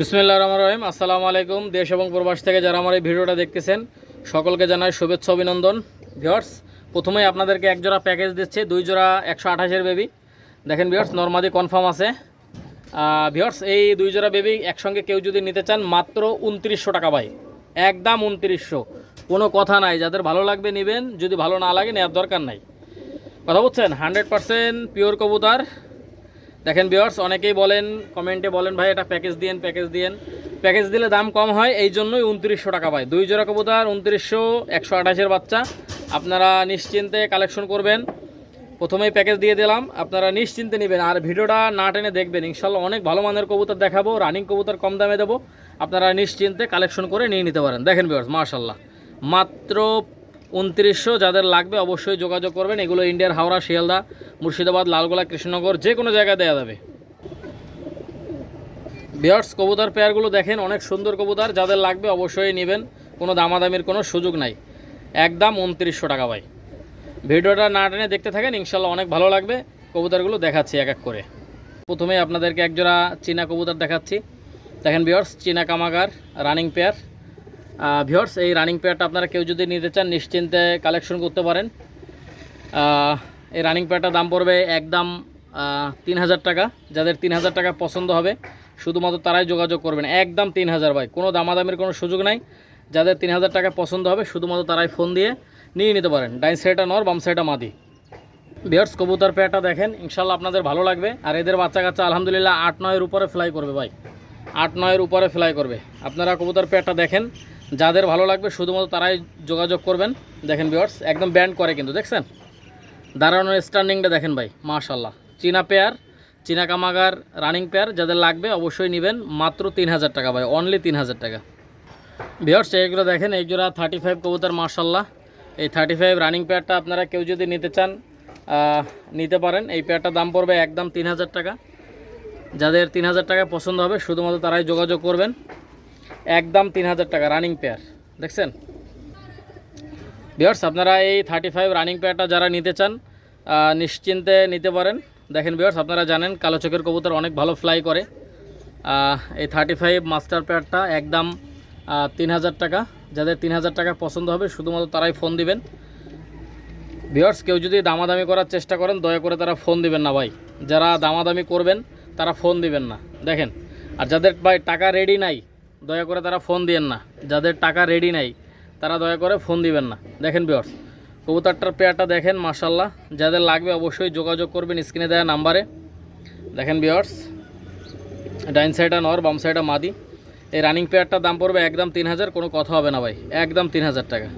বিসমিল্লাহ রহমান রহিম। আসসালামু আলাইকুম, দেশ এবং প্রবাস থেকে যারা আমার এই ভিডিওটা দেখতেছেন, সকলকে জানাই শুভেচ্ছা, অভিনন্দন। ভিওর্স প্রথমেই আপনাদেরকে এক জোড়া প্যাকেজ দিচ্ছে, দুই জোড়া একশো আঠাশের বেবি। দেখেন ভিওর্স নর্মাদি কনফার্ম আছে। ভিওর্স এই দুই জোড়া বেবি একসঙ্গে কেউ যদি নিতে চান, মাত্র উনত্রিশশো টাকা পাই একদম উনত্রিশশো। কোনো কথা নাই, যাদের ভালো লাগবে নেবেন, যদি ভালো না লাগে, নেওয়ার দরকার নাই। কথা বলছেন? হান্ড্রেড পারসেন্ট পিওর কবুতর। দেখেন বিয়ার্স অনেকেই বলেন, কমেন্টে বলেন, ভাই, এটা প্যাকেজ দিয়েন প্যাকেজ দিয়েন। প্যাকেজ দিলে দাম কম হয়, এই জন্যই উনত্রিশশো টাকা পায়। দুই জোড়া কবুতর, উনত্রিশশো, একশো আঠাশের বাচ্চা। আপনারা নিশ্চিন্তে কালেকশন করবেন। প্রথমেই প্যাকেজ দিয়ে দিলাম। আপনারা নিশ্চিন্তে নেবেন। আর ভিডিওটা না টেনে দেখবেন। ইনশাল্লাহ অনেক ভালো মানের কবুতর দেখাবো রানিং কবুতর কম দামে দেবো। আপনারা নিশ্চিন্তে কালেকশন করে নিয়ে নিতে পারেন। দেখেন বিয়ার্স মার্শাল্লাহ মাত্র উনত্রিশশো যাদের লাগবে অবশ্যই যোগাযোগ করবেন। এগুলো ইন্ডিয়ার হাওড়া, শিয়ালদা, মুর্শিদাবাদ, লালগোলা, কৃষ্ণনগর, যে কোনো জায়গায় দেওয়া যাবে। বিয়ার্স কবুতর পেয়ারগুলো দেখেন, অনেক সুন্দর কবুতর। যাদের লাগবে অবশ্যই নেবেন, কোনো দামাদামির কোনো সুযোগ নাই। একদম উনত্রিশশো টাকা ভাই। ভিডিওটা না টেনে দেখতে থাকেন ইনশাল্লাহ অনেক ভালো লাগবে। কবুতরগুলো দেখাচ্ছি এক এক করে। প্রথমে আপনাদেরকে একজোড়া চীনা কবুতর দেখাচ্ছি। দেখেন বিয়ার্স চীনা কামাগার রানিং পেয়ার ভিওর্স এই রানিং পেয়ারটা আপনারা কেউ যদি নিতে চান, নিশ্চিন্তে কালেকশন করতে পারেন। এই রানিং পেয়ারটার দাম পড়বে একদম তিন হাজার টাকা। যাদের তিন হাজার টাকা পছন্দ হবে, শুধুমাত্র তারাই যোগাযোগ করবেন। একদম তিন হাজার ভাই, কোনো দামাদামির কোনো সুযোগ নাই। যাদের তিন হাজার টাকা পছন্দ হবে, শুধুমাত্র তারাই ফোন দিয়ে নিয়ে নিতে পারেন। ডাইন সাইডটা নর, বাম সাইডটা মাদি। বিয়ার্স কবুতর পেয়ারটা দেখেন ইনশাল্লাহ আপনাদের ভালো লাগবে। আর এদের বাচ্চা কাচ্চা, আলহামদুলিল্লাহ, আট, নয়ের উপরে ফ্লাই করবে ভাই। আট, নয়ের উপরে ফ্লাই করবে। আপনারা কবুতর পেয়ারটা দেখেন। যাদের ভালো লাগবে, শুধুমাত্র তারাই যোগাযোগ করবেন। দেখেন বিয়ার্স একদম ব্যান্ড করে কিন্তু, দেখছেন? দাঁড়ানোর স্ট্যান্ডিংটা দেখেন ভাই মাশাল্লাহ চীনা পেয়ার চীনা কামাগার রানিং পেয়ার যাদের লাগবে অবশ্যই নেবেন, মাত্র তিন হাজার টাকা ভাই অনলি তিন হাজার টাকা। বিয়ার্স এইগুলো দেখেন, এই জোড়া থার্টি ফাইভ কবুতর মার্শাল্লাহ এই থার্টি ফাইভ রানিং পেয়ারটা আপনারা কেউ যদি নিতে চান নিতে পারেন। এই পেয়ারটার দাম পড়বে একদম তিন হাজার টাকা। যাদের তিন হাজার টাকা পছন্দ হবে, শুধুমাত্র তারাই যোগাযোগ করবেন। একদম তিন হাজার টাকা রানিং পেয়ার দেখছেন? বিয়ার্স আপনারা এই থার্টি ফাইভ রানিং পেয়ারটা যারা নিতে চান নিশ্চিন্তে নিতে পারেন। দেখেন বিয়ার্স আপনারা জানেন কালো চোখের কবুতর অনেক ভালো ফ্লাই করে। এই থার্টি ফাইভ মাস্টার পেয়ারটা একদম তিন হাজার টাকা। যাদের তিন হাজার টাকা পছন্দ হবে, শুধুমাত্র তারাই ফোন দিবেন। ভিওর্স কেউ যদি দামাদামি করার চেষ্টা করেন, দয়া করে তারা ফোন দিবেন না ভাই। যারা দামাদামি করবেন, তারা ফোন দিবেন না। দেখেন, আর যাদের ভাই টাকা রেডি নাই দয়া করে তারা ফোন দিয়েন না। যাদের টাকা রেডি নাই, তারা দয়া করে ফোন দিবেন না। দেখেন ভিওর্স কবুতরটার পেয়ারটা দেখেন মার্শাল্লাহ যাদের লাগবে অবশ্যই যোগাযোগ করবেন স্ক্রিনে দেওয়া নাম্বারে দেখেন ভিওর্স ডাইন সাইডটা নর, বাম সাইডটা মাদি। এই রানিং পেয়ারটার দাম পড়বে একদম তিন হাজার, কোনো কথা হবে না ভাই। একদম তিন হাজার টাকা।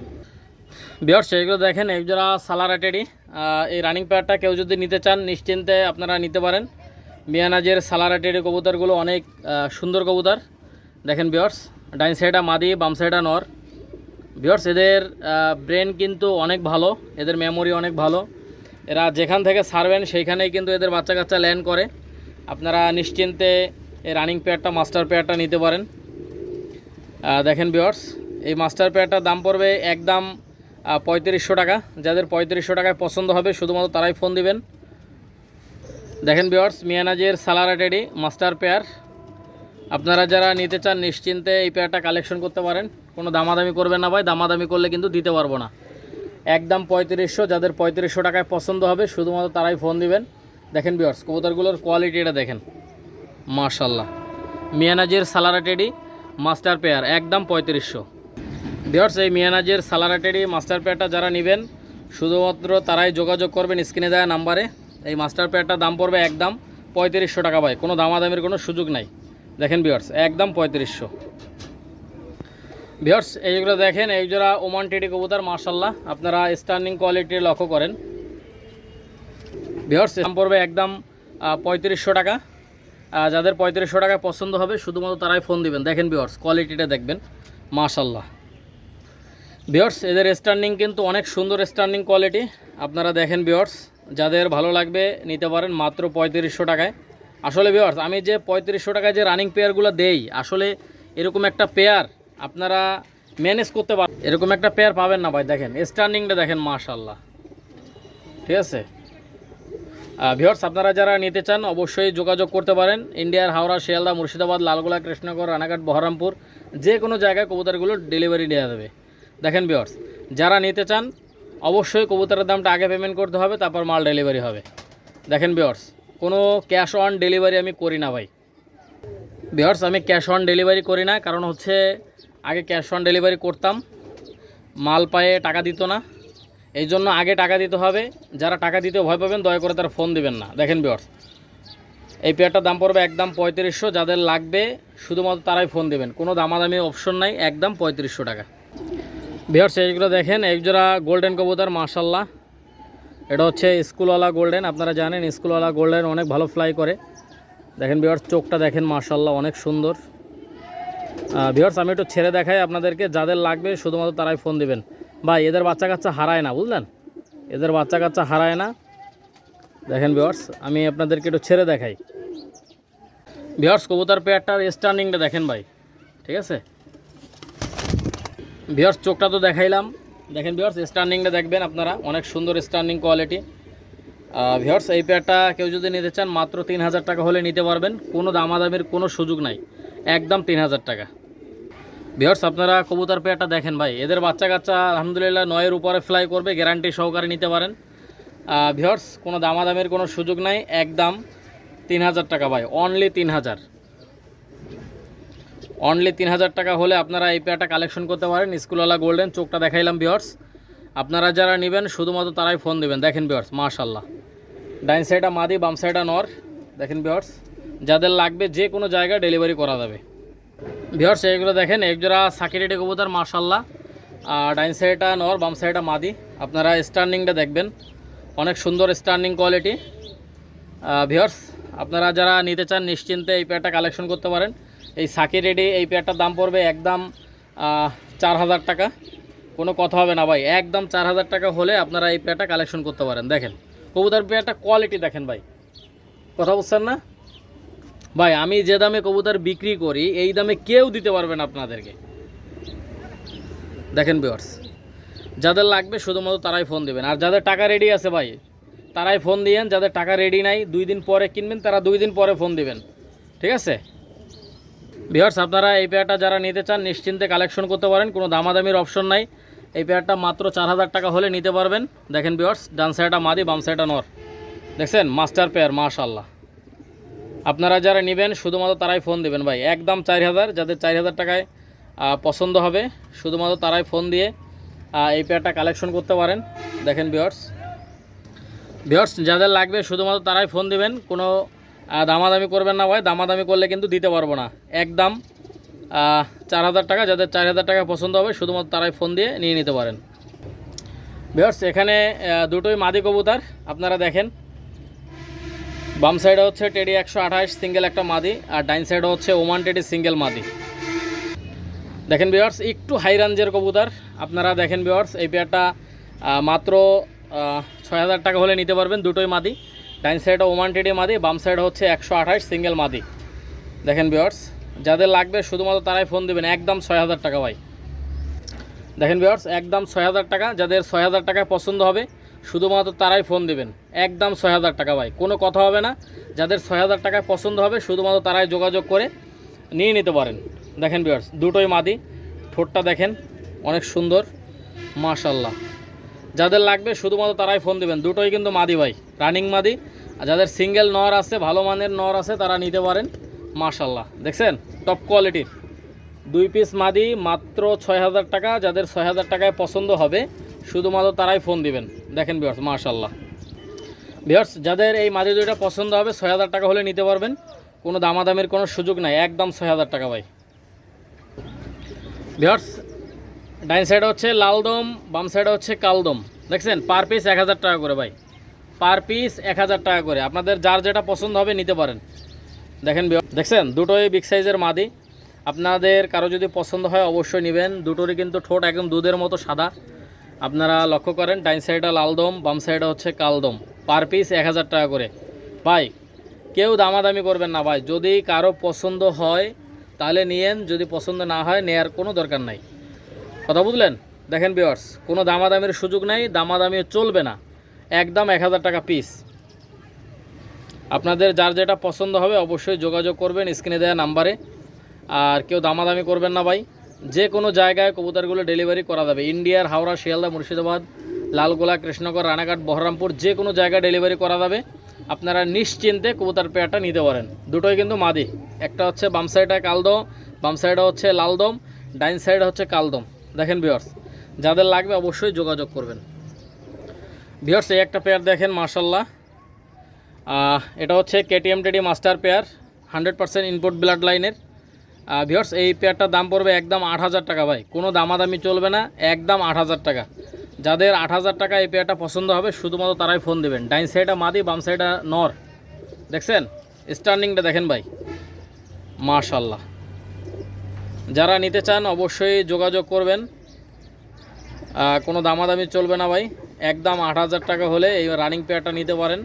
বিয়ার সেইগুলো দেখেন, একজোড়া সালারাটেডি এই রানিং পেয়ারটা কেউ যদি নিতে চান, নিশ্চিন্তে আপনারা নিতে পারেন। মিয়ানাজের সালারাটেডি কবুতরগুলো অনেক সুন্দর কবুতর। দেখেন বিয়ার্স ডাইন সাইডা মাদি, বাম সাইডা নর। বিয়ার্স এদের ব্রেন কিন্তু অনেক ভালো, এদের মেমোরি অনেক ভালো। এরা যেখান থেকে সারবেন সেইখানেই কিন্তু এদের বাচ্চা কাচ্চা ল্যান্ড করে। আপনারা নিশ্চিন্তে এই রানিং পেয়ারটা মাস্টার পেয়ারটা নিতে পারেন। দেখেন বিয়ার্স এই মাস্টার পেয়ারটার দাম পড়বে একদম পঁয়ত্রিশশো টাকা। যাদের পঁয়ত্রিশশো টাকায় পছন্দ হবে, শুধুমাত্র তারাই ফোন দিবেন। দেখেন বিয়ার্স মিয়ানাজের সালারাটেডি মাস্টার পেয়ার আপনারা যারা নিতে চান, নিশ্চিন্তে এই পেয়ারটা কালেকশন করতে পারেন। কোনো দামাদামি করবেন না ভাই, দামাদামি করলে কিন্তু দিতে পারব না। একদম পঁয়ত্রিশশো, যাদের পঁয়ত্রিশশো টাকায় পছন্দ হবে, শুধুমাত্র তারাই ফোন দিবেন। দেখেন বিয়ার্স কবুতরগুলোর কোয়ালিটিটা দেখেন। মার্শাল্লাহ মিয়ানাজের সালারাটেডি মাস্টার পেয়ার একদম পঁয়ত্রিশশো। বিয়ার্স এই মিয়ানাজের সালারাটেডি মাস্টার পেয়ারটা যারা নেবেন, শুধুমাত্র তারাই যোগাযোগ করবেন স্ক্রিনে দেওয়া নাম্বারে। এই মাস্টার পেয়ারটার দাম পড়বে একদম পঁয়ত্রিশশো টাকা ভাই, কোনো দামাদামির কোনো সুযোগ নাই। দেখেন বিয়ার্স একদম পঁয়ত্রিশশো। বিয়ার্স এইগুলো দেখেন, এই যারা ওমান টেডি কবুতর মার্শাল্লাহ আপনারা স্টার্নিং কোয়ালিটি লক্ষ্য করেন। বিয়ার্স দাম পড়বে একদম পঁয়ত্রিশশো টাকা। যাদের পঁয়ত্রিশশো টাকা পছন্দ হবে, শুধুমাত্র তারাই ফোন দিবেন। দেখেন বিয়ার্স কোয়ালিটিটা দেখবেন মাশাল্লাহ বিয়ার্স এদের স্ট্যান্ডিং কিন্তু অনেক সুন্দর স্ট্যান্ডিং কোয়ালিটি আপনারা দেখেন বিয়ার্স যাদের ভালো লাগবে, নিতে পারেন মাত্র পঁয়ত্রিশশো টাকায়। আসলে বিয়ার্স আমি যে পঁয়ত্রিশশো টাকায় যে রানিং পেয়ারগুলো দেই, আসলে এরকম একটা পেয়ার আপনারা ম্যানেজ করতে পার এরকম একটা পেয়ার পাবেন না ভাই, দেখেন স্ট্যান্ডিংটা দেখেন মাশাল্লাহ ঠিক আছে? ভিওর্স আপনারা যারা নিতে চান, অবশ্যই যোগাযোগ করতে পারেন। ইন্ডিয়ার হাওড়া, শিয়ালদা, মুর্শিদাবাদ, লালগোলা কৃষ্ণগড় রানাঘাট, বহরমপুর, যে কোনো জায়গায় কবুতরগুলো ডেলিভারি দেওয়া যাবে। দেখেন ভিওর্স যারা নিতে চান, অবশ্যই কবুতরের দামটা আগে পেমেন্ট করতে হবে, তারপর মাল ডেলিভারি হবে। দেখেন ভিওর্স কোনো ক্যাশ অন ডেলিভারি আমি করি না ভাই। ভিওর্স আমি ক্যাশ অন ডেলিভারি করি না, কারণ হচ্ছে আগে ক্যাশ অন ডেলিভারি করতাম, মাল পায়ে টাকা দিত না। এই জন্য আগে টাকা দিতে হবে, যারা টাকা দিতে ভয় পাবেন, দয়া করে তারা ফোন দিবেন না। দেখেন বিয়ার্স এই পেয়ারটার দাম পড়বে একদম পঁয়ত্রিশশো, যাদের লাগবে, শুধুমাত্র তারাই ফোন দেবেন। কোনো দামাদামি অপশন নাই, একদম পঁয়ত্রিশশো টাকা। বিয়ার্স এইগুলো দেখেন একজোড়া গোল্ডেন কবুতর মার্শাল্লাহ এটা হচ্ছে স্কুলওয়ালা গোল্ডেন, আপনারা জানেন স্কুলওয়ালা গোল্ডেন অনেক ভালো ফ্লাই করে। দেখেন বিয়ার্স চোখটা দেখেন মার্শাল্লাহ অনেক সুন্দর। ভিওর্স আমি একটু ছেড়ে দেখাই আপনাদেরকে, যাদের লাগবে, শুধুমাত্র তারাই ফোন দিবেন। ভাই, এদের বাচ্চা কাচ্চা হারায় না, বুঝলেন? এদের বাচ্চা কাচ্চা হারায় না। দেখেন ভিওর্স আমি আপনাদেরকে একটু ছেড়ে দেখাই। ভিওর্স কবুতর পেয়ারটার স্টার্নিংটা দেখেন ভাই, ঠিক আছে? ভিওর্স চোখটা তো দেখাইলাম। দেখেন ভিওর্স স্টার্নিংটা দেখবেন আপনারা। অনেক সুন্দর স্টার্নিং কোয়ালিটি ভিওর্স এই পেয়ারটা কেউ যদি নিতে চান, মাত্র তিন হাজার টাকা হলে নিতে পারবেন। কোনো দামাদামির কোনো সুযোগ নাই। একদম তিন হাজার টাকা। ভিওর্স আপনারা কবুতর পেয়ারটা দেখেন ভাই। এদের বাচ্চা কাচ্চা আলহামদুলিল্লাহ, নয়ের উপরে ফ্লাই করবে গ্যারান্টি সহকারে নিতে পারেন। ভিওর্স কোনো দামাদামের কোনো সুযোগ নাই। একদম তিন হাজার টাকা ভাই। অনলি তিন হাজার। অনলি তিন হাজার টাকা হলে আপনারা এই পেয়ারটা কালেকশন করতে পারেন। স্কুলওয়ালা গোল্ডেন চোখটা দেখাইলাম ভিওর্স আপনারা যারা নেবেন, শুধুমাত্র তারাই ফোন দেবেন। দেখেন ভিওর্স মাশাল্লাহ ডাইন সাইডা মাদি, বাম সাইডা নর। দেখেন ভিওর্স যাদের লাগবে যে কোনো জায়গায় ডেলিভারি করা যাবে। ভিওর্স এইগুলো দেখেন, একজোড়া সাকিরেটি কবুতর মার্শাল্লাহ আর ডাইন সাইডটা নর, বাম সাইডটা মাদি। আপনারা স্টার্নিংটা দেখবেন। অনেক সুন্দর স্টার্নিং কোয়ালিটি ভিওর্স আপনারা যারা নিতে চান, নিশ্চিন্তে এই পেয়ারটা কালেকশন করতে পারেন। এই সাকি রেডি, এই পেয়ারটার দাম পড়বে একদম চার হাজার টাকা। কোনো কথা হবে না ভাই, একদম চার হাজার টাকা হলে আপনারা এই পেয়ারটা কালেকশন করতে পারেন। দেখেন কবুতর পেয়ারটা কোয়ালিটি দেখেন ভাই। কথা বুঝছেন না? ভাই, আমি যে দামে কবুতর বিক্রি করি, এই দামে কেউ দিতে পারবে না আপনাদেরকে। দেখেন বিয়ার্স যাদের লাগবে শুধুমাত্র তারাই ফোন দেবেন। আর যাদের টাকা রেডি আছে ভাই, তারাই ফোন দিয়েন। যাদের টাকা রেডি নাই, দুই দিন পরে কিনবেন, তারা দুই দিন পরে ফোন দিবেন। ঠিক আছে? বিহার্স আপনারা এই পেয়ারটা যারা নিতে চান, নিশ্চিন্তে কালেকশন করতে পারেন, কোনো দামাদামির অপশন নাই। এই পেয়ারটা মাত্র চার হাজার টাকা হলে নিতে পারবেন। দেখেন বিহার্স ডান সাইডটা মাদি, বাম সাইডটা নর। দেখছেন? মাস্টার পেয়ার মাশাল্লাহ আপনারা যারা নেবেন, শুধুমাত্র তারাই ফোন দেবেন ভাই। একদম চার হাজার, যাদের চার হাজার টাকায় পছন্দ হবে, শুধুমাত্র তারাই ফোন দিয়ে এই পেয়ারটা কালেকশন করতে পারেন। দেখেন বিয়ার্স বিয়ার্স যাদের লাগবে, শুধুমাত্র তারাই ফোন দিবেন। কোনো দামাদামি করবেন না ভাই, দামাদামি করলে কিন্তু দিতে পারব না। একদম চার হাজার টাকা, যাদের চার হাজার টাকা পছন্দ হবে, শুধুমাত্র তারাই ফোন দিয়ে নিয়ে নিতে পারেন। বিয়ার্স এখানে দুটোই মাদি কবুতর, আপনারা দেখেন। বাম সাইডে হচ্ছে টেডি একশো আঠাশ সিঙ্গেল একটা মাদি, আর ডাইন সাইডে হচ্ছে ওমান টেডি সিঙ্গেল মাদি। দেখেন বিয়ার্স একটু হাই রেঞ্জের কবুতর, আপনারা দেখেন বিয়ার্স এই পেয়ারটা মাত্র ছয় হাজার টাকা হলে নিতে পারবেন দুটোই মাদি। ডাইন সাইডে ওমান টেডি মাদি, বাম সাইডে হচ্ছে একশো আঠাশ সিঙ্গেল মাদি। দেখেন বিয়ার্স যাদের লাগবে শুধুমাত্র তারাই ফোন দেবেন, একদম ছয় হাজার টাকা ভাই। দেখেন বিয়ার্স একদম ছয় হাজার টাকা, যাদের ছয় হাজার টাকায় পছন্দ হবে, শুধুমাত্র তারাই ফোন দেবেন। একদম ছয় হাজার টাকা ভাই, কোনো কথা হবে না। যাদের ছয় হাজার টাকায় পছন্দ হবে, শুধুমাত্র তারাই যোগাযোগ করে নিয়ে নিতে পারেন। দেখেন বিয়ার্স দুটোই মাদি, ঠোঁটটা দেখেন, অনেক সুন্দর মাশাল্লাহ যাদের লাগবে, শুধুমাত্র তারাই ফোন দেবেন। দুটোই কিন্তু মাদি ভাই রানিং মাদি। আর যাদের সিঙ্গেল নর আছে, ভালো মানের নর আছে, তারা নিতে পারেন। মাশাল্লাহ দেখছেন? টপ কোয়ালিটির দুই পিস মাদি, মাত্র ছয় হাজার টাকা। যাদের ছয় হাজার টাকায় পছন্দ হবে, শুধুমাত্র তারাই ফোন দিবেন। দেখেন বিহার্স মাশাল্লাহ বিহার্স যাদের এই মাদি দুইটা পছন্দ হবে, ছয় হাজার টাকা হলে নিতে পারবেন। কোনো দামাদামের কোনো সুযোগ নাই। একদম ছয় হাজার টাকা ভাই। বিহার্স ডাইন সাইডে হচ্ছে লালদম বাম সাইডে হচ্ছে কালদম দেখছেন? পার পিস এক হাজার টাকা করে ভাই। পার পিস এক হাজার টাকা করে। আপনাদের যার যেটা পছন্দ হবে নিতে পারেন। দেখেন দেখছেন? দুটোই বিগ সাইজের মাদি। আপনাদের কারও যদি পছন্দ হয় অবশ্যই নেবেন। দুটোরই কিন্তু ঠোঁট একদম দুধের মতো সাদা। আপনারা লক্ষ্য করেন, ডাইন সাইডে লালদম বাম সাইডে হচ্ছে কালদম পার পিস এক হাজার টাকা করে। ভাই, কেউ দামাদামি করবেন না ভাই। যদি কারও পছন্দ হয়, তাহলে নিয়েন। যদি পছন্দ না হয়, নেয়ার কোনো দরকার নাই। কথা বুঝলেন? দেখেন বিওয়ার্স কোনো দামাদামির সুযোগ নাই দামাদামি চলবে না। একদম এক হাজার টাকা পিস আপনাদের যার যেটা পছন্দ হবে অবশ্যই যোগাযোগ করবেন স্ক্রিনে দেওয়া নাম্বারে। আর কেউ দামাদামি করবেন না ভাই। যে কোনো জায়গায় কবুতরগুলো ডেলিভারি করা যাবে। ইন্ডিয়ার হাওড়া, শিয়ালদা, মুর্শিদাবাদ, লালগোলা কৃষ্ণনগর রানাঘাট, বহরমপুর যে কোনো জায়গায় ডেলিভারি করা যাবে। আপনারা নিশ্চিন্তে কবুতর পেয়ারটা নিতে পারেন। দুটোই কিন্তু মাদি। একটা হচ্ছে বাম সাইডে কালদম, বাম সাইডে হচ্ছে লালদম, ডাইন সাইডে হচ্ছে কালদম। দেখেন বিয়ার্স যাদের লাগবে অবশ্যই যোগাযোগ করবেন। বিয়ার্স এই একটা পেয়ার দেখেন মার্শাল্লাহ এটা হচ্ছে KTM teddy master pair hundred percent input blood লাইনের ভিওর্স এই পেয়ারটার দাম পড়বে একদম আট হাজার টাকা ভাই। কোনো দামাদামি চলবে না, একদম আট হাজার টাকা। যাদের আট হাজার টাকা এই পেয়ারটা পছন্দ হবে, শুধুমাত্র তারাই ফোন দেবেন। ডাইন সাইডটা মাদি, বাম সাইডটা নর। দেখছেন? স্টার্নিংটা দেখেন ভাই। মাশাল্লাহ যারা নিতে চান অবশ্যই যোগাযোগ করবেন। কোনো দামাদামি চলবে না ভাই। একদম আট হাজার টাকা হলে এই রানিং পেয়ারটা নিতে পারেন।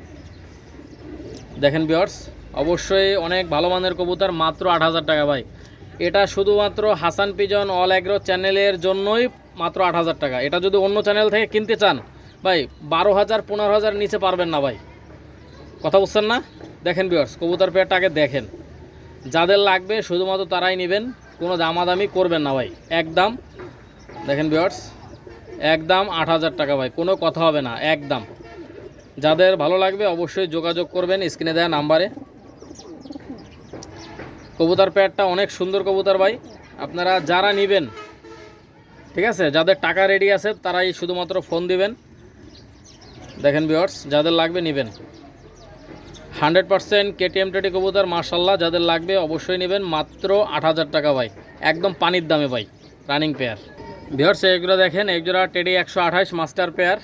দেখেন বিয়ার্স অবশ্যই অনেক ভালো মানের কবুতর, মাত্র আট হাজার টাকা ভাই। এটা শুধুমাত্র হাসান পিজন অল অ্যাগ্রো চ্যানেলের জন্যই মাত্র আট হাজার টাকা। এটা যদি অন্য চ্যানেল থেকে কিনতে চান, ভাই, বারো হাজার, পনেরো হাজার নিচে পারবেন না ভাই। কথা বুঝছেন না? দেখেন বিয়ার্স কবুতর পেয়ারটা আগে দেখেন। যাদের লাগবে, শুধুমাত্র তারাই নেবেন। কোনো দামাদামি করবেন না ভাই। একদম দেখেন বিয়ার্স একদম আট হাজার টাকা ভাই, কোনো কথা হবে না একদম যাদের ভালো লাগবে অবশ্যই যোগাযোগ করবেন, স্ক্রিনে দেওয়া নাম্বারে। কবুতর প্যাডটা অনেক সুন্দর কবুতর ভাই, আপনারা যারা নেবেন, ঠিক আছে, যাদের টাকা রেডি আছে, তারাই শুধুমাত্র ফোন দিবেন। দেখেন বিয়ার্স যাদের লাগবে নেবেন। হান্ড্রেড পার্সেন্ট কেটিএম টেটি কবুতর মার্শাল্লাহ যাদের লাগবে অবশ্যই নেবেন মাত্র আট হাজার টাকা ভাই। একদম পানির দামে ভাই রানিং পেয়ার বিহার্স এগুলো দেখেন একজোড়া টেডি একশো আঠাশ মাস্টার পেয়ার।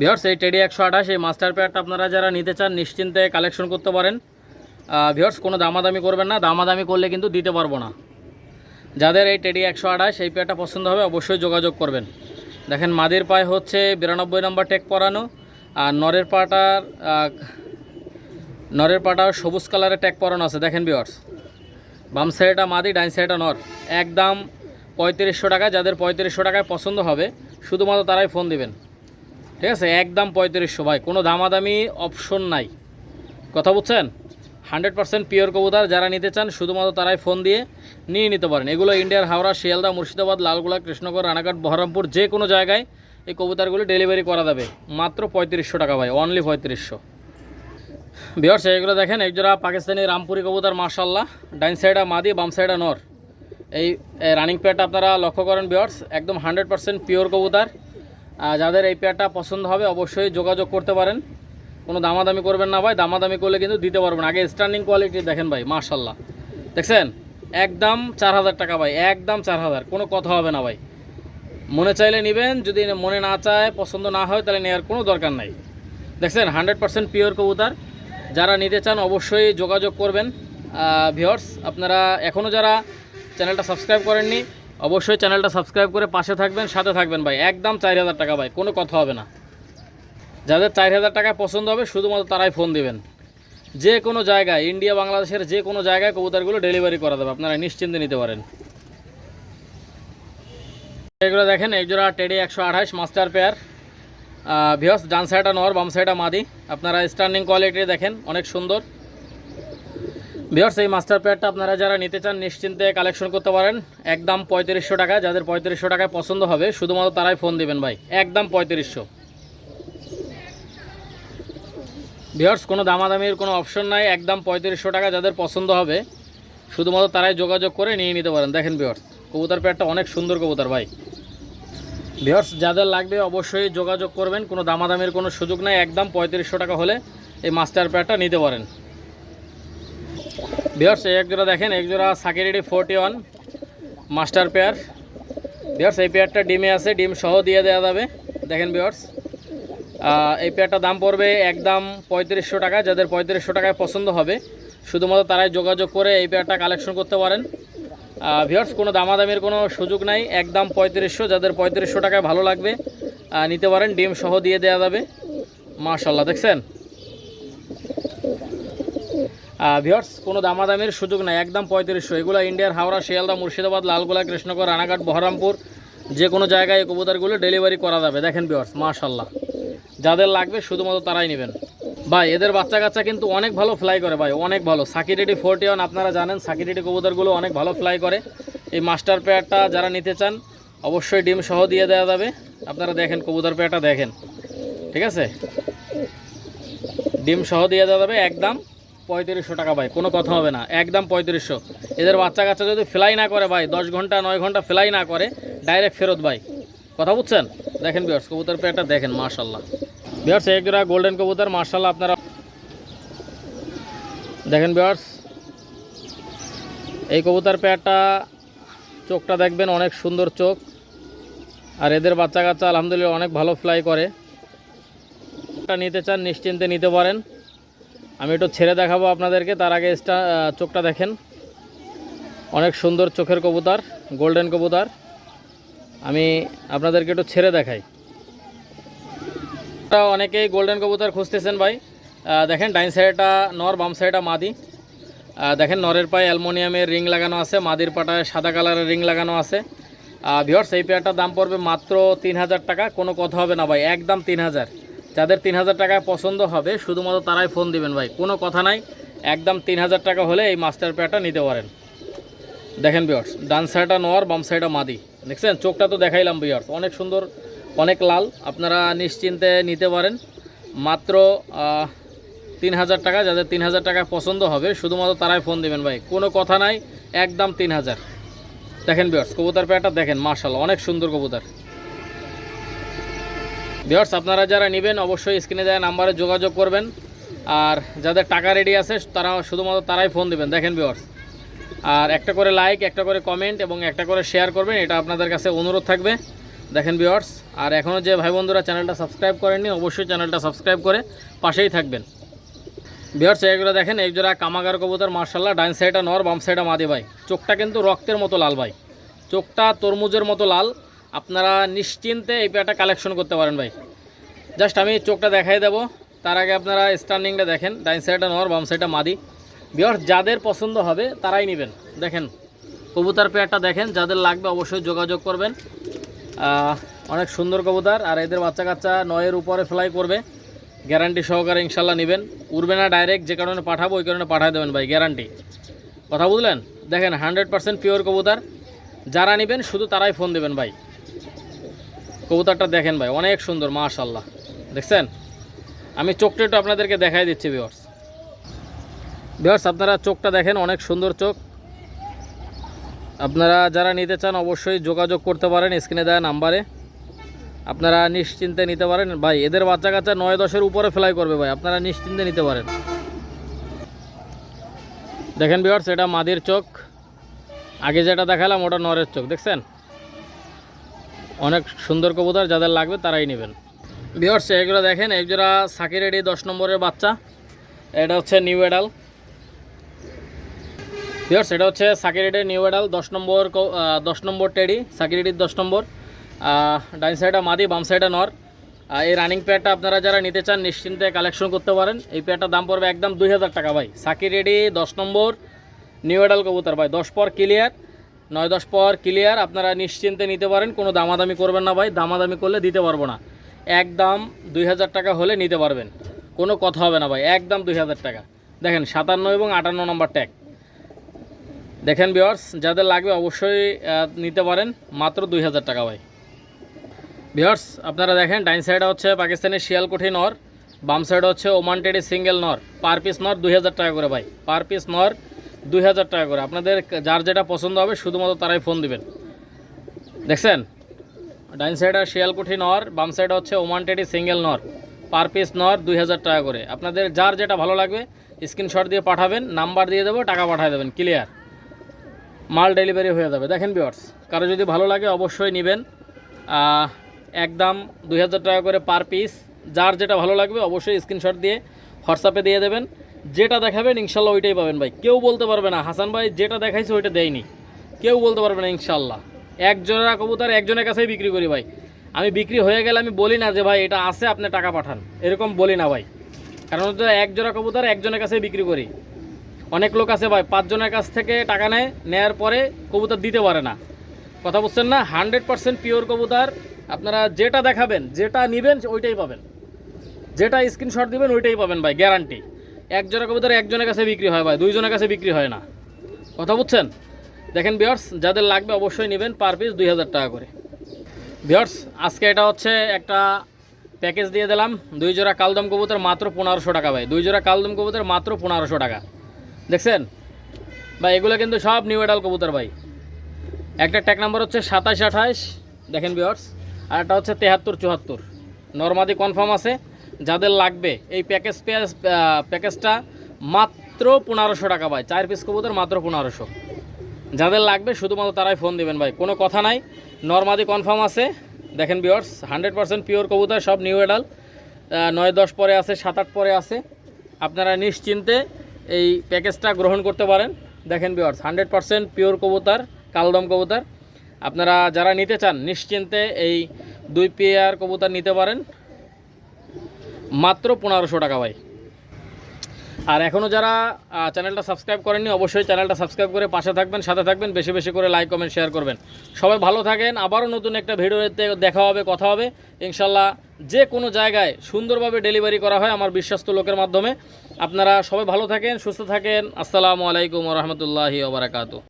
ভিওর্স এই টেডি একশো আঠাশ, এই মাস্টার পেয়ারটা আপনারা যারা নিতে চান, নিশ্চিন্তে কালেকশন করতে পারেন। ভিওর্স কোনো দামাদামি করবেন না, দামাদামি করলে কিন্তু দিতে পারব না। যাদের এই টেডি একশো আঠাশ, এই পেয়ারটা পছন্দ হবে, অবশ্যই যোগাযোগ করবেন। দেখেন, মাদির পায়ে হচ্ছে বিরানব্বই নম্বর টেক পরানো, আর নরের পাটার নরের পাটা সবুজ কালারের ট্যাগ পরানো আছে, দেখেন ভিওর্স বাম সাইডটা মাদি ডাইন সাইডটা নর। একদম পঁয়ত্রিশশো টাকা, যাদের পঁয়ত্রিশশো টাকায় পছন্দ হবে, শুধুমাত্র তারাই ফোন দিবেন। ঠিক আছে? একদম পঁয়ত্রিশশো, ভাই, কোনো দামাদামি অপশন নাই। কথা বুঝছেন? হান্ড্রেড পার্সেন্ট পিওর কবুতর, যারা নিতে চান, শুধুমাত্র তারাই ফোন দিয়ে নিয়ে নিতে পারেন। এগুলো ইন্ডিয়ার হাওড়া, শিয়ালদা, মুর্শিদাবাদ, লালগোলা কৃষ্ণগড় রানাঘাট, বহরমপুর, যে কোনো জায়গায় এই কবুতরগুলি ডেলিভারি করা যাবে। মাত্র পঁয়ত্রিশশো টাকা, ভাই অনলি পঁয়ত্রিশশো। বিহার এগুলো দেখেন, একজোড়া পাকিস্তানি রামপুরি কবুতর মার্শাল্লাহ ডাইন সাইডা মাদি, বাম সাইডা নর। এই রানিং পেয়ারটা আপনারা লক্ষ্য করেন বিয়ার্স একদম হান্ড্রেড পার্সেন্ট পিওর কবুতর। যাদের এই পেয়ারটা পছন্দ হবে, অবশ্যই যোগাযোগ করতে পারেন। কোনো দামাদামি করবেন না ভাই, দামাদামি করলে কিন্তু দিতে পারবেন আগে স্ট্যান্ডিং কোয়ালিটি দেখেন ভাই মার্শাল্লাহ দেখছেন? একদম চার হাজার টাকা ভাই, একদম চার হাজার। কোনো কথা হবে না ভাই। মনে চাইলে নেবেন, যদি মনে না চায়, পছন্দ না হয়, তাহলে নেওয়ার কোনো দরকার নাই। দেখছেন? হান্ড্রেড পার্সেন্ট পিওর কবুতর। যারা নিতে চান অবশ্যই যোগাযোগ করবেন। ভিওর্স আপনারা এখনও যারা চ্যানেলটা সাবস্ক্রাইব করেননি, অবশ্যই চ্যানেলটা সাবস্ক্রাইব করে পাশে থাকবেন, সাথে থাকবেন ভাই। একদম চার হাজার টাকা ভাই, কোনো কথা হবে না। যাদের চার হাজার টাকা পছন্দ হবে, শুধুমাত্র তারাই ফোন দিবেন। যে কোনো জায়গায় ইন্ডিয়া বাংলাদেশের যে কোনো জায়গায় কবুতরগুলো ডেলিভারি করা দেবে আপনারা নিশ্চিন্তে নিতে পারেন। এগুলো দেখেন, একজোড়া টেডি একশো আঠাশ মাস্টার পেয়ার ভিওস ডান সাইডটা নর, বাম সাইডটা মাদি। আপনারা স্ট্যান্ডিং কোয়ালিটি দেখেন, অনেক সুন্দর। ভিওর্স এই মাস্টার পেয়ারটা আপনারা যারা নিতে চান, নিশ্চিন্তে কালেকশন করতে পারেন। একদম পঁয়ত্রিশশো টাকা, যাদের পঁয়ত্রিশশো টাকায় পছন্দ হবে, শুধুমাত্র তারাই ফোন দিবেন ভাই। একদম পঁয়ত্রিশশো। ভিওর্স কোনো দামাদামির কোনো অপশন নাই, একদম পঁয়ত্রিশশো টাকা যাদের পছন্দ হবে, শুধুমাত্র তারাই যোগাযোগ করে নিয়ে নিতে পারেন। দেখেন ভিওর্স কবুতার পেয়ারটা অনেক সুন্দর কবুতার ভাই। ভিওর্স যাদের লাগবে অবশ্যই যোগাযোগ করবেন, কোনো দামাদামির কোনো সুযোগ নাই, একদম পঁয়ত্রিশশো টাকা হলে এই মাস্টার পেয়ারটা নিতে পারেন। ভিওর্স এই একজোড়া দেখেন একজোড়া সাকিরিডি forty one master pair. Viewers এই পেয়ারটা ডিমে আছে, ডিম সহ দিয়ে দেওয়া যাবে। দেখেন ভিওর্স এই পেয়ারটার দাম পড়বে একদম পঁয়ত্রিশশো টাকা, যাদের পঁয়ত্রিশশো টাকায় পছন্দ হবে, শুধুমাত্র তারাই যোগাযোগ করে এই পেয়ারটা কালেকশন করতে পারেন। ভিওর্স কোনো দামাদামির কোনো সুযোগ নাই। একদম পঁয়ত্রিশশো, যাদের পঁয়ত্রিশশো টাকায় ভালো লাগবে নিতে পারেন। ডিম সহ দিয়ে দেওয়া যাবে। মাশাল্লাহ দেখছেন? ভিওর্স কোনো দামাদামির সুযোগ নাই। একদম পঁয়ত্রিশশো। এগুলো ইন্ডিয়ার হাওড়া, শিয়ালদা, মুর্শিদাবাদ, লালগোলা, কৃষ্ণগড়, রানাঘাট, বহরমপুর, যে কোনো জায়গায় কবুতরগুলো ডেলিভারি করা যাবে। দেখেন ভিওর্স মাশাল্লাহ যাদের লাগবে, শুধুমাত্র তারাই নেবেন। ভাই, এদের বাচ্চা কাচ্চা কিন্তু অনেক ভালো ফ্লাই করে ভাই, অনেক ভালো। সাকিরেডি ফোরটি ওয়ান আপনারা জানেন সাকিরেডি কবুতরগুলো অনেক ভালো ফ্লাই করে। এই মাস্টার পেয়ারটা যারা নিতে চান, অবশ্যই ডিম সহ দিয়ে দেওয়া যাবে। আপনারা দেখেন, কবুতর পেয়ারটা দেখেন। ঠিক আছে? ডিম সহ দিয়ে দেওয়া যাবে, একদম পঁয়ত্রিশশো টাকা ভাই, কোনো কথা হবে না, একদম পঁয়ত্রিশশো। এদের বাচ্চা কাচ্চা যদি ফ্লাই না করে ভাই, দশ ঘণ্টা, নয় ঘণ্টা ফ্লাই না করে ডাইরেক্ট ফেরত ভাই। কথা বুঝছেন? দেখেন বিয়ার্স কবুতর পেয়ারটা দেখেন মার্শাল্লাহ বিয়ার্স একজোড়া গোল্ডেন কবুতর মার্শাল আপনারা দেখেন বিয়ার্স এই কবুতর পেয়ারটা চোখটা দেখবেন অনেক সুন্দর চোখ। আর এদের বাচ্চা কাচ্চা আলহামদুলিল্লাহ অনেক ভালো ফ্লাই করে। নিতে চান, নিশ্চিন্তে নিতে পারেন। আমি একটু ছেড়ে দেখাবো আপনাদেরকে, তার আগে চোখটা দেখেন। অনেক সুন্দর চোখের কবুতর গোল্ডেন কবুতর। আমি আপনাদেরকে একটু ছেড়ে দেখাই। এটা অনেকেই গোল্ডেন কবুতর খুঁজতেছেন ভাই। দেখেন ডাইন সাইডটা নর, বাম সাইডটা মাদি। দেখেন নরের পায়ে অ্যালমোনিয়ামের রিং লাগানো আছে, মাদির পাটায় সাদা কালারের রিং লাগানো আছে। ভিওর্স এই পেয়ারটার দাম পড়বে মাত্র তিন হাজার টাকা, কোনো কথা হবে না ভাই, একদম তিন হাজার। যাদের তিন হাজার টাকায় পছন্দ হবে, শুধুমাত্র তারাই ফোন দিবেন ভাই, কোনো কথা নাই, একদম তিন হাজার টাকা হলে এই মাস্টার পেয়ারটা নিতে পারেন। দেখেন বিয়ার্স ডান সাইডটা নর, বাম সাইডটা মাদি। দেখছেন? চোখটা তো দেখাইলাম বিয়ার্স অনেক সুন্দর অনেক লাল, আপনারা নিশ্চিন্তে নিতে পারেন। মাত্র তিন হাজার টাকা, যাদের তিন হাজার টাকা পছন্দ হবে, শুধুমাত্র তারাই ফোন দিবেন ভাই। কোনো কথা নাই, একদম তিন হাজার। দেখেন বিয়ার্স কবুতার পেয়ারটা দেখেন মার্শাল অনেক সুন্দর কবুতার। বিয়ার্স আপনারা যারা নেবেন, অবশ্যই স্ক্রিনে দেওয়া নাম্বারে যোগাযোগ করবেন। আর যাদের টাকা রেডি আছে, তারা শুধুমাত্র তারাই ফোন দিবেন। দেখেন বিয়ার্স আর একটা করে লাইক একটা করে কমেন্ট এবং একটা করে শেয়ার করবেন, এটা আপনাদের কাছে অনুরোধ থাকবে। দেখেন ভিওয়ার্স আর এখনও যে ভাই বন্ধুরা চ্যানেলটা সাবস্ক্রাইব করেননি, অবশ্যই চ্যানেলটা সাবস্ক্রাইব করে পাশেই থাকবেন। ভিওয়ার্স এগুলো দেখেন, এই জোড়া কামাগার কবুতর মার্শাল্লাহ ডাইন সাইডটা নর, বাম সাইডটা মাদি ভাই। চোখটা কিন্তু রক্তের মতো লাল ভাই। চোখটা তরমুজের মতো লাল। আপনারা নিশ্চিন্তে এই পেয়ারটা কালেকশন করতে পারেন ভাই। জাস্ট আমি চোখটা দেখাই দেবো। তার আগে আপনারা স্টার্নিংটা দেখেন ডাইন সাইডটা নর, বাম সাইডটা মাদি। বিয়ার যাদের পছন্দ হবে, তারাই নেবেন। দেখেন, কবুতর পেয়ারটা দেখেন, যাদের লাগবে অবশ্যই যোগাযোগ করবেন। অনেক সুন্দর কবুতর আর এদের বাচ্চা কাচ্চা নয়ের উপরে ফ্লাই করবে। গ্যারান্টি সহকারে ইনশাল্লাহ নেবেন। উড়বে না ডাইরেক্ট যে কারণে পাঠাবো, ওই কারণে পাঠিয়ে দেবেন ভাই গ্যারান্টি কথা বুঝলেন? দেখেন হান্ড্রেড পার্সেন্ট পিওর কবুতর। যারা নেবেন, শুধু তারাই ফোন দেবেন ভাই। কবুতরটা দেখেন ভাই, অনেক সুন্দর মাশাল্লাহ দেখছেন? আমি চোখটা একটু আপনাদেরকে দেখাই দিচ্ছি ভিওর্স ভিওর্স আপনারা চোখটা দেখেন, অনেক সুন্দর চোখ। আপনারা যারা নিতে চান অবশ্যই যোগাযোগ করতে পারেন, স্ক্রিনে দেওয়া নাম্বারে। আপনারা নিশ্চিন্তে নিতে পারেন। ভাই, এদের বাচ্চা কাচ্চা নয় দশের উপরে ফ্লাই করবে ভাই, আপনারা নিশ্চিন্তে নিতে পারেন। দেখেন ভিওর্স এটা মাদির চোখ। আগে যেটা দেখালাম, ওটা নরের চোখ, দেখছেন? অনেক সুন্দর কবুতর, যাদের লাগবে তারাই নেবেন। ভিওর্স এগুলো দেখেন একজোড়া সাকিরেডি দশ নম্বরের বাচ্চা। এটা হচ্ছে নিউ এডাল ভিওর্স এটা হচ্ছে সাকিরেডির নিউ এডাল দশ নম্বর দশ নম্বর টেডি সাকিরেডির দশ নম্বর। ডাইন সাইডে মাদি, বাম সাইডে নর। এই রানিং প্যাডটা আপনারা যারা নিতে চান, নিশ্চিন্তে কালেকশন করতে পারেন। এই প্যাডটার দাম পড়বে একদম দুই হাজার টাকা ভাই। সাকিরেডি দশ নম্বর নিউ এডাল কবুতর ভাই। দশ পর ক্লিয়ার নয় দশ পর ক্লিয়ার আপনারা নিশ্চিন্তে নিতে পারেন। কোনো দামাদামি করবেন না ভাই, দামাদামি করলে দিতে পারব না। একদম দুই হাজার টাকা হলে নিতে পারবেন। কোনো কথা হবে না ভাই, একদম দুই হাজার টাকা। দেখেন, সাতান্ন এবং আটান্ন নম্বর ট্যাগ দেখেন বিয়ার্স যাদের লাগবে অবশ্যই নিতে পারেন। মাত্র দুই হাজার টাকা ভাই। বিয়ার্স আপনারা দেখেন ডাইন সাইডে হচ্ছে পাকিস্তানের শিয়ালকুঠি নর বাম সাইড হচ্ছে ওমান টেডি সিঙ্গেল নর। পার পিস নর দুই হাজার টাকা করে ভাই। পার পিস নর দুই হাজার টাকা করে। আপনাদের যার যেটা পছন্দ হবে, শুধুমাত্র তারাই ফোন দিবেন। দেখছেন? ডাইন সাইডে শিয়ালকুঠি নর বাম সাইডে হচ্ছে ওমান টেডি সিঙ্গেল নর। পার পিস নর দুই হাজার টাকা করে। আপনাদের যার যেটা ভালো লাগবে স্ক্রিনশট দিয়ে পাঠাবেন নাম্বার দিয়ে দেবো, টাকা পাঠিয়ে দেবেন ক্লিয়ার মাল ডেলিভারি হয়ে যাবে। দেখেন বিয়ার্স কারও যদি ভালো লাগে অবশ্যই নেবেন। একদম দুই হাজার টাকা করে পার পিস যার যেটা ভালো লাগবে অবশ্যই স্ক্রিনশট দিয়ে হোয়াটসঅ্যাপে দিয়ে দেবেন। যেটা দেখাবেন, ইনশাল্লাহ ওইটাই পাবেন ভাই। কেউ বলতে পারবে না, হাসান ভাই যেটা দেখাইছে ওইটা দেয়নি। কেউ বলতে পারবে না, ইনশাল্লাহ। একজনের কবুতর একজনের কাছেই বিক্রি করি ভাই। আমি বিক্রি হয়ে গেলে আমি বলি না যে, ভাই, এটা আছে, আপনি টাকা পাঠান। এরকম বলি না ভাই। কারণ হচ্ছে এক জোড়া কবুতর একজনের কাছেই বিক্রি করি। অনেক লোক আছে ভাই, পাঁচজনের কাছ থেকে টাকা নেয়, নেয়ার পরে কবুতর দিতে পারে না। কথা বুঝছেন না হান্ড্রেড পার্সেন্ট পিওর কবুতর। আপনারা যেটা দেখাবেন, যেটা নেবেন, ওইটাই পাবেন। যেটা স্ক্রিনশট দিবেন, ওইটাই পাবেন ভাই গ্যারান্টি এক জোড়া কবুতর একজনের কাছে বিক্রি হয় ভাই, দুইজনের কাছে বিক্রি হয় না। কথা বুঝছেন দেখেন বিয়ার্স যাদের লাগবে অবশ্যই নেবেন পার পিস দুই হাজার টাকা করে। বিয়ার্স আজকে এটা হচ্ছে একটা প্যাকেজ দিয়ে দিলাম। দুই জোড়া কালদম কবুতর মাত্র পনেরোশো টাকা ভাই, দুই জোড়া কালদম কবুতর মাত্র পনেরোশো টাকা। দেখছেন? ভাই, এগুলো কিন্তু সব নিউ এডাল কবুতর ভাই। একটা ট্যাক নাম্বার হচ্ছে সাতাশ আঠাশ, দেখেন বিয়ার্স আর একটা হচ্ছে তেহাত্তর চুয়াত্তর নর্মাদি কনফার্ম আছে, যাদের লাগবে, এই প্যাকেজ প্যাকেজটা মাত্র পনেরোশো টাকা ভাই, চার পিস কবুতর মাত্র পনেরোশো। যাদের লাগবে, শুধুমাত্র তারাই ফোন দিবেন ভাই, কোনো কথা নাই। নর্মাদি কনফার্ম আছে, দেখেন বিয়ার্স হান্ড্রেড পার্সেন্ট পিওর কবুতর, সব নিউ এডাল নয় দশ পরে আছে, সাত আট পরে আছে। আপনারা নিশ্চিন্তে এই প্যাকেজটা গ্রহণ করতে পারেন। দেখেন বিওয়ার্স হান্ড্রেড পারসেন্ট পিওর কবুতর, কালদম কবুতর। আপনারা যারা নিতে চান, নিশ্চিন্তে এই দুই পেয়ার কবুতর নিতে পারেন। মাত্র পনেরোশো টাকা ভাই। আর এখনও যারা চ্যানেলটা সাবস্ক্রাইব করেননি, অবশ্যই চ্যানেলটা সাবস্ক্রাইব করে পাশে থাকবেন, সাথে থাকবেন, বেশি বেশি করে লাইক, কমেন্ট, শেয়ার করবেন। সবাই ভালো থাকেন, আবারও নতুন একটা ভিডিওতে দেখা হবে, কথা হবে। ইনশাল্লাহ যে কোনো জায়গায় সুন্দরভাবে ডেলিভারি করা হয় আমার বিশ্বস্ত লোকের মাধ্যমে। আপনারা সবাই ভালো থাকেন, সুস্থ থাকেন। আসসালামু আলাইকুম রহমতুল্লাহি ওবরাকাতু